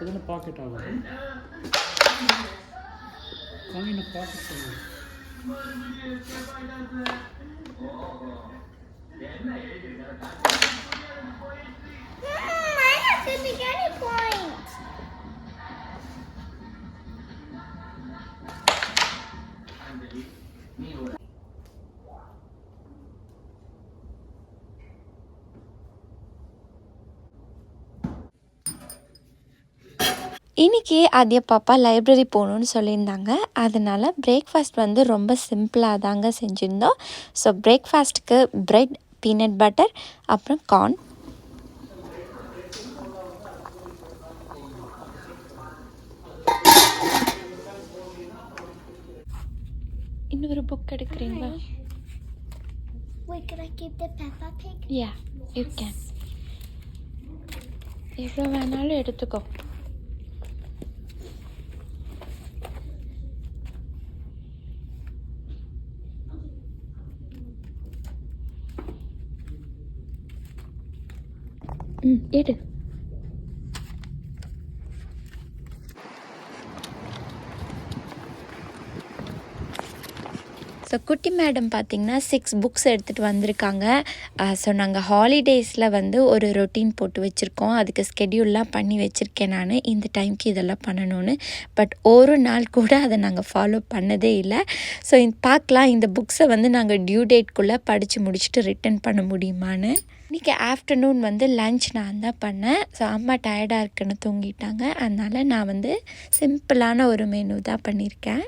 அப்போ தானே பாக்கெட் ஆகும் காயினை பாக்கெட் பண்ணுங்க Mm, இன்றைக்கி ஆத்யா பாப்பா லைப்ரரி போகணுன்னு சொல்லியிருந்தாங்க. அதனால் பிரேக்ஃபாஸ்ட் வந்து ரொம்ப சிம்பிளாக தாங்க செஞ்சுருந்தோம். ஸோ பிரேக்ஃபாஸ்ட்டுக்கு பிரெட் பீனட் பட்டர் அப்புறம் கார்ன் இன்னொரு புக் எடுக்கிறீங்களா? Wait, can I keep the Peppa Pig? Yeah you can எவ்வளோ வேணாலும் எடுத்துக்கோ. Hı, yeri. ஸோ குட்டி மேடம் பார்த்திங்கன்னா சிக்ஸ் புக்ஸ் எடுத்துகிட்டு வந்திருக்காங்க. ஸோ நாங்கள் ஹாலிடேஸில் வந்து ஒரு ரொட்டீன் போட்டு வச்சுருக்கோம். அதுக்கு ஸ்கெடியூல்லாம் பண்ணி வச்சுருக்கேன் நான். இந்த டைம்க்கு இதெல்லாம் பண்ணணும்னு. பட் ஒரு நாள் கூட அதை நாங்கள் ஃபாலோ பண்ணதே இல்லை. ஸோ பார்க்கலாம் இந்த புக்ஸை வந்து நாங்கள் டியூ டேட்குள்ளே படித்து முடிச்சுட்டு ரிட்டர்ன் பண்ண முடியுமான்னு. இன்றைக்கி ஆஃப்டர்நூன் வந்து லஞ்ச் நான் தான் பண்ணேன். ஸோ அம்மா டயர்டாக இருக்குன்னு தூங்கிட்டாங்க. அதனால் நான் வந்து சிம்பிளான ஒரு மெனு தான் பண்ணியிருக்கேன்.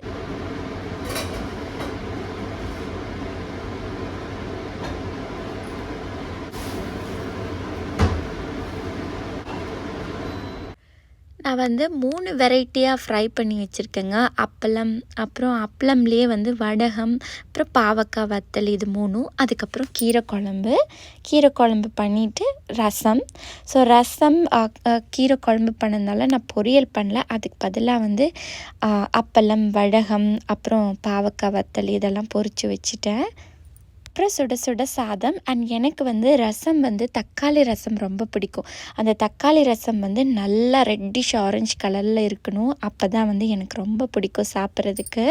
நான் வந்து மூணு வெரைட்டியாக ஃப்ரை பண்ணி வச்சுருக்கேங்க. அப்பளம் அப்புறம் அப்பளம்லேயே வந்து வடகம் அப்புறம் பாவக்காய் வத்தல் இது மூணும் அதுக்கப்புறம் கீரை குழம்பு. கீரை குழம்பு பண்ணிவிட்டு ரசம். ஸோ ரசம் கீரை குழம்பு பண்ணதுனால நான் பொரியல் பண்ணல. அதுக்கு பதிலாக வந்து அப்பளம் வடகம் அப்புறம் பாவக்காய் வத்தல் இதெல்லாம் பொரித்து வச்சுட்டேன். அப்புறம் சுட சுட சாதம். அண்ட் எனக்கு வந்து ரசம் வந்து தக்காளி ரசம் ரொம்ப பிடிக்கும். அந்த தக்காளி ரசம் வந்து நல்லா ரெட்டிஷ் ஆரஞ்சு கலரில் இருக்கணும். அப்போ தான் வந்து எனக்கு ரொம்ப பிடிக்கும் சாப்பிட்றதுக்கு.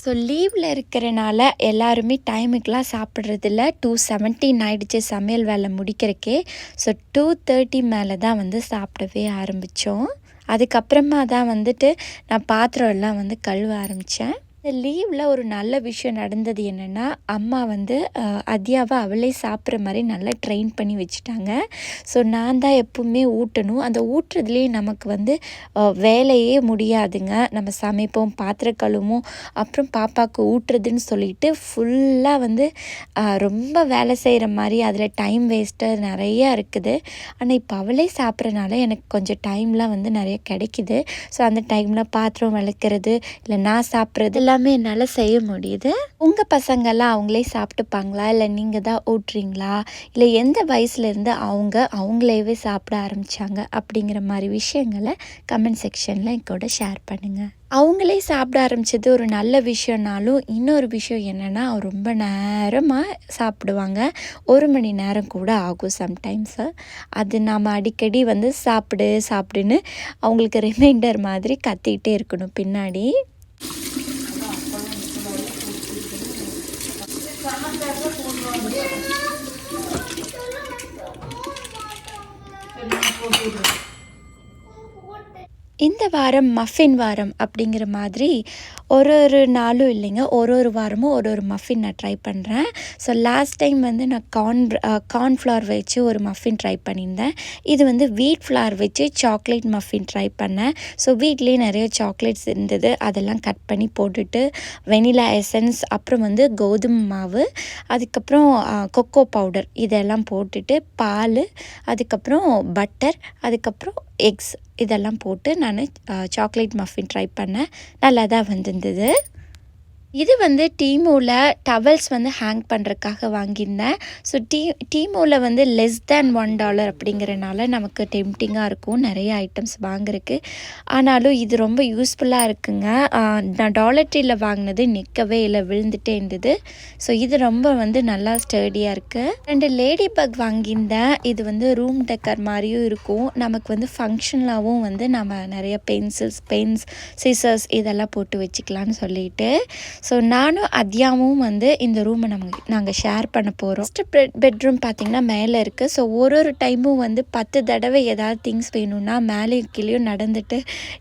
ஸோ லீவில் இருக்கிறனால எல்லாருமே டைமுக்கெலாம் சாப்பிட்றதில்ல. டூ செவன்டீன் ஆகிடுச்சு சமையல் வேலை முடிக்கிறக்கே. ஸோ டூ தேர்ட்டி மேலே தான் வந்து சாப்பிடவே ஆரம்பித்தோம் அதுக்கப்புறமா தான் வந்துட்டு நான் பாத்திரம் எல்லாம் வந்து கழுவ ஆரம்பித்தேன் இந்த லீவில் ஒரு நல்ல விஷயம் நடந்தது என்னென்னா அம்மா வந்து அத்யாவை அவளே சாப்பிட்ற மாதிரி நல்லா ட்ரெயின் பண்ணி வச்சுட்டாங்க. ஸோ நான் தான் எப்பவுமே ஊட்டணும். அந்த ஊட்டுறதுலேயே நமக்கு வந்து வேலையே முடியாதுங்க. நம்ம சமைப்போம் பாத்திரம் கழுவும் அப்புறம் பாப்பாவுக்கு ஊட்டுறதுன்னு சொல்லிட்டு ஃபுல்லாக வந்து ரொம்ப வேலை செய்கிற மாதிரி அதில் டைம் வேஸ்ட்டு நிறையா இருக்குது. ஆனால் இப்போ அவளே சாப்பிட்றனால எனக்கு கொஞ்சம் டைம்லாம் வந்து நிறைய கிடைக்குது. ஸோ அந்த டைமில் பாத்திரம் விளக்குறது இல்லை நான் சாப்பிட்றது எல்லாமே என்னால் செய்ய முடியுது. உங்கள் பசங்கள்லாம் அவங்களே சாப்பிட்டுப்பாங்களா? இல்லை நீங்கள் தான் ஊட்டுறீங்களா? இல்லை எந்த வயசுலேருந்து அவங்க அவங்களேவே சாப்பிட ஆரம்பித்தாங்க அப்படிங்கிற மாதிரி விஷயங்களை கமெண்ட் செக்ஷனில் என் கூட ஷேர் பண்ணுங்கள் அவங்களே சாப்பிட ஆரம்பித்தது ஒரு நல்ல விஷயம்னாலும் இன்னொரு விஷயம் என்னென்னா ரொம்ப நேரமாக சாப்பிடுவாங்க. ஒரு மணி நேரம் கூட ஆகும் சம்டைம்ஸு அது நாம் அடிக்கடி வந்து சாப்பிடு சாப்பிடுன்னு அவங்களுக்கு ரிமைண்டர் மாதிரி கத்திக்கிட்டே இருக்கணும் பின்னாடி. இந்த வாரம் மஃபின் வாரம் அப்படிங்கிற மாதிரி ஒரு ஒரு நாளும் இல்லைங்க. ஒரு ஒரு வாரமும் ஒரு ஒரு மஃபின் நான் ட்ரை பண்ணுறேன் ஸோ லாஸ்ட் டைம் வந்து நான் கார்ன் கார்ன்ஃப்ளவர் வச்சு ஒரு மஃபின் ட்ரை பண்ணியிருந்தேன். இது வந்து வீட் ஃப்ளவர் வச்சு சாக்லேட் மஃபின் ட்ரை பண்ணேன். ஸோ வீட்லேயே நிறைய சாக்லேட்ஸ் இருந்தது. அதெல்லாம் கட் பண்ணி போட்டுட்டு வெனிலா எசன்ஸ் அப்புறம் வந்து கோதுமை மாவு அதுக்கப்புறம் கொக்கோ பவுடர் இதெல்லாம் போட்டுட்டு பால் அதுக்கப்புறம் பட்டர் அதுக்கப்புறம் எக்ஸ் இதெல்லாம் போட்டு நான் சாக்லேட் மஃபின் ட்ரை பண்ணேன். நல்லா தான் வந்திருந்தது இது வந்து டீமோவில் டவல்ஸ் வந்து ஹேங் பண்ணுறதுக்காக வாங்கியிருந்தேன். ஸோ டீ டீமோவில் வந்து லெஸ் தேன் ஒன் டாலர் அப்படிங்கிறனால நமக்கு டெம்டிங்காக இருக்கும். நிறைய ஐட்டம்ஸ் வாங்குறதுக்கு. ஆனாலும் இது ரொம்ப யூஸ்ஃபுல்லாக இருக்குங்க. நான் டாலர் ட்ரீயில் வாங்கினது நிற்கவே இல்லை விழுந்துட்டே இருந்தது. ஸோ இது ரொம்ப வந்து நல்லா ஸ்டேடியாக இருக்குது ரெண்டு லேடி பக் வாங்கியிருந்தேன். இது வந்து ரூம் டெக்கர் மாதிரியும் இருக்கும். நமக்கு வந்து ஃபங்க்ஷனலாகவும் வந்து நம்ம நிறைய பென்சில்ஸ் பென்ஸ் சிசர்ஸ் இதெல்லாம் போட்டு வச்சுக்கலான்னு சொல்லிட்டு. ஸோ நானும் அத்யாவும் வந்து இந்த ரூமை நம்ம நாங்கள் ஷேர் பண்ண போகிறோம் ஃபஸ்ட்டு பெட் பெட்ரூம் பார்த்திங்கன்னா மேலே இருக்குது ஸோ ஒரு ஒரு டைமும் வந்து பத்து தடவை ஏதாவது திங்ஸ் வேணும்னா மேலேயும் கீழேயும் நடந்துட்டு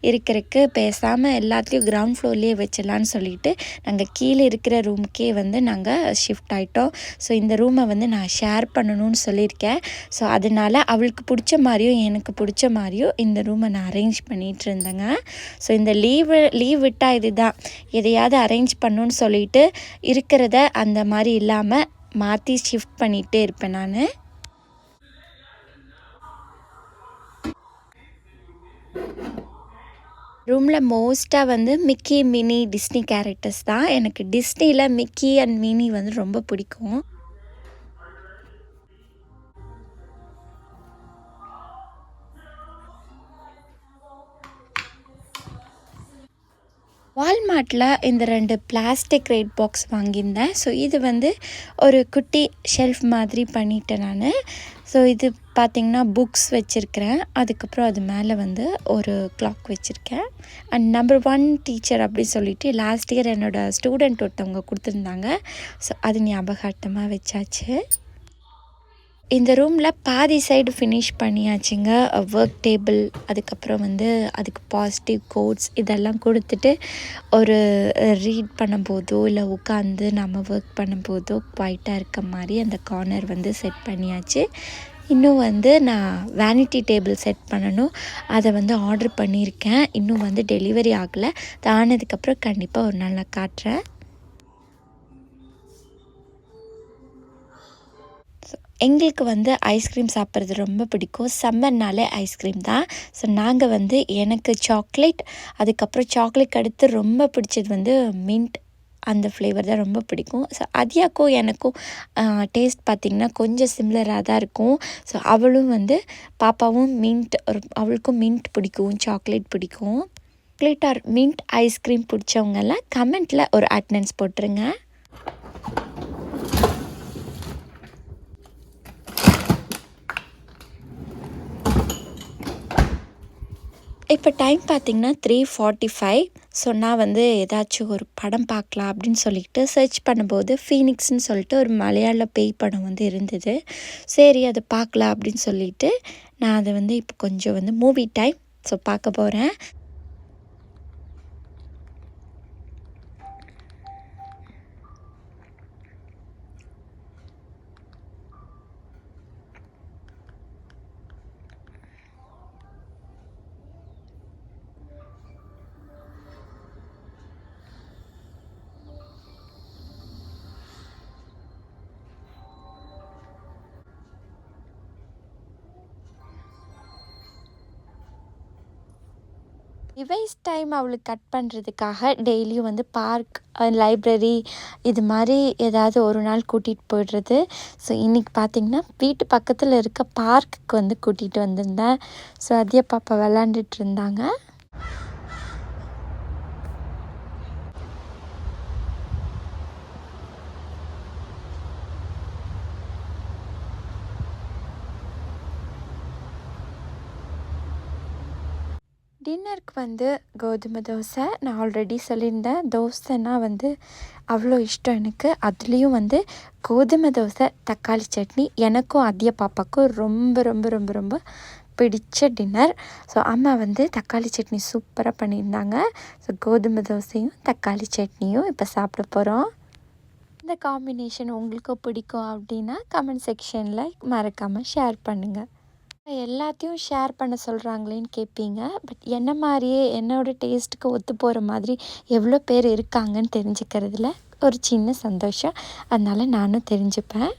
இருக்கிறதுக்கு பேசாமல் எல்லாத்தையும் கிரவுண்ட் ஃப்ளோர்லேயே வச்சிடலான்னு சொல்லிட்டு நாங்கள் கீழே இருக்கிற ரூமுக்கே வந்து நாங்கள் ஷிஃப்ட் ஆகிட்டோம் ஸோ இந்த ரூமை வந்து நான் ஷேர் பண்ணணும்னு சொல்லியிருக்கேன். ஸோ அதனால் அவளுக்கு பிடிச்ச மாதிரியும் எனக்கு பிடிச்ச மாதிரியும் இந்த ரூமை நான் அரேஞ்ச் பண்ணிகிட்டு இருந்தேங்க. ஸோ இந்த லீவு லீவ் விட்டால் இதுதான். எதையாவது அரேஞ்ச் பண்ணணும்னு சொல்லிட்டு இருக்கிறத அந்த மாதிரி இல்லாமல் மாற்றி ஷிஃப்ட் பண்ணிகிட்டே இருப்பேன் நான். ரூமில் மோஸ்ட்டாக வந்து மிக்கி மினி டிஸ்னி கேரக்டர்ஸ் தான். எனக்கு டிஸ்னியில் மிக்கி அண்ட் மினி வந்து ரொம்ப பிடிக்கும். வால்மார்ட்டில் இந்த ரெண்டு பிளாஸ்டிக் ரேட் பாக்ஸ் வாங்கியிருந்தேன். ஸோ இது வந்து ஒரு குட்டி ஷெல்ஃப் மாதிரி பண்ணிட்டேன் நான். ஸோ இது பார்த்திங்கன்னா புக்ஸ் வச்சுருக்கிறேன். அதுக்கப்புறம் அது மேலே வந்து ஒரு கிளாக் வச்சுருக்கேன். அண்ட் நம்பர் ஒன் டீச்சர் அப்படின்னு சொல்லிட்டு லாஸ்ட் இயர் என்னோடய ஸ்டூடெண்ட் ஒருத்தவங்க கொடுத்துருந்தாங்க. ஸோ அது ஞாபகார்த்தமாக வச்சாச்சு. இந்த ரூமில் பாதி சைடு ஃபினிஷ் பண்ணியாச்சுங்க. ஒர்க் டேபிள் அதுக்கப்புறம் வந்து அதுக்கு பாசிட்டிவ் கோட்ஸ் இதெல்லாம் கொடுத்துட்டு ஒரு ரீட் பண்ணும்போதோ இல்லை உட்காந்து நம்ம ஒர்க் பண்ணும்போதோ குவைட்டாக இருக்க மாதிரி அந்த கார்னர் வந்து செட் பண்ணியாச்சு. இன்னும் வந்து நான் வேனிட்டி டேபிள் செட் பண்ணணும். அதை வந்து ஆர்டர் பண்ணியிருக்கேன். இன்னும் வந்து டெலிவரி ஆகலை. தானதுக்கப்புறம் கண்டிப்பாக ஒரு நாள் நான் காட்டுறேன். எங்களுக்கு வந்து ஐஸ்கிரீம் சாப்பிட்றது ரொம்ப பிடிக்கும். சம்மர்னாலே ஐஸ்கிரீம் தான். ஸோ நாங்கள் வந்து எனக்கு சாக்லேட் அதுக்கப்புறம் சாக்லேட் அடுத்து ரொம்ப பிடிச்சது வந்து மின்ட் அந்த ஃப்ளேவர் தான் ரொம்ப பிடிக்கும். ஸோ அதியாக்கும் எனக்கும் டேஸ்ட் பார்த்திங்கன்னா கொஞ்சம் சிம்லராக தான் இருக்கும். ஸோ அவளும் வந்து பாப்பாவும் மின்ட் அவளுக்கும் மின்ட் பிடிக்கும் சாக்லேட் பிடிக்கும். Chocolate or mint ice cream பிடிச்சவங்கெல்லாம் கமெண்ட்டில் ஒரு அட்னன்ஸ் போட்டுருங்க. இப்போ டைம் பார்த்திங்கன்னா த்ரீ ஃபார்ட்டி ஃபைவ் ஸோ நான் வந்து ஏதாச்சும் ஒரு படம் பார்க்கலாம் அப்படின்னு சொல்லிட்டு சர்ச் பண்ணும்போது ஃபீனிக்ஸ்னு சொல்லிட்டு ஒரு மலையாள பேய் படம் வந்து இருந்தது. சரி அதை பார்க்கலாம் அப்படின்னு சொல்லிட்டு நான் அதை வந்து இப்போ கொஞ்சம் வந்து மூவி டைம் ஸோ பார்க்க போகிறேன் டிவைஸ் டைம் அவளுக்கு கட் பண்ணுறதுக்காக டெய்லியும் வந்து பார்க் லைப்ரரி இது மாதிரி ஏதாவது ஒரு நாள் கூட்டிகிட்டு போயிடுறது. ஸோ இன்றைக்கி பார்த்திங்கன்னா வீட்டு பக்கத்தில் இருக்க பார்க்குக்கு வந்து கூட்டிகிட்டு வந்திருந்தேன். ஸோ அதிய பாப்பா விளாண்டுட்டு இருந்தாங்க. டின்னருக்கு வந்து கோதுமை தோசை நான் ஆல்ரெடி சொல்லியிருந்தேன். தோசைன்னா வந்து அவ்வளோ இஷ்டம் எனக்கு. அதுலேயும் வந்து கோதுமை தோசை தக்காளி சட்னி எனக்கும் அதிய பாப்பாக்கும் ரொம்ப ரொம்ப ரொம்ப ரொம்ப பிடிச்ச டின்னர் ஸோ அம்மா வந்து தக்காளி சட்னி சூப்பராக பண்ணியிருந்தாங்க. ஸோ கோதுமை தோசையும் தக்காளி சட்னியும் இப்போ சாப்பிட போகிறோம் இந்த காம்பினேஷன் உங்களுக்கு பிடிக்கும் அப்படின்னா கமெண்ட் செக்ஷனில் மறக்காமல் ஷேர் பண்ணுங்கள் எல்லாத்தையும் ஷேர் பண்ண சொல்கிறாங்களேன்னு கேட்பீங்க பட் என்ன மாதிரியே என்னோடய டேஸ்ட்டுக்கு ஒத்து போகிற மாதிரி எவ்வளோ பேர் இருக்காங்கன்னு தெரிஞ்சுக்கிறதுல ஒரு சின்ன சந்தோஷம். அதனால் நானும் தெரிஞ்சுப்பேன்.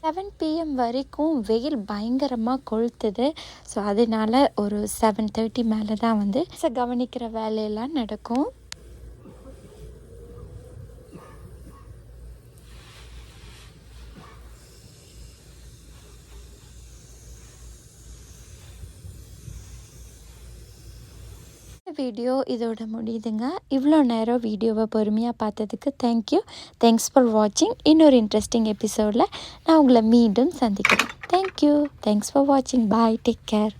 செவன் பிஎம் வரைக்கும் வெயில் பயங்கரமாக கொளுத்துது. ஸோ அதனால ஒரு செவன் தேர்ட்டி மேலே தான் வந்து கவனிக்கிற வேலையெல்லாம் நடக்கும். வீடியோ இதோட முடியுதுங்க. இவ்வளோ நேரம் வீடியோவை பொறுமையாக பார்த்ததுக்கு தேங்க்யூ தேங்க்ஸ் ஃபார் வாட்சிங் இன்னொரு இன்ட்ரெஸ்டிங் எபிசோடில் நான் உங்களை மீண்டும் சந்திக்கிறேன். தேங்க்யூ தேங்க்ஸ் ஃபார் வாட்சிங் பாய் டேக் கேர்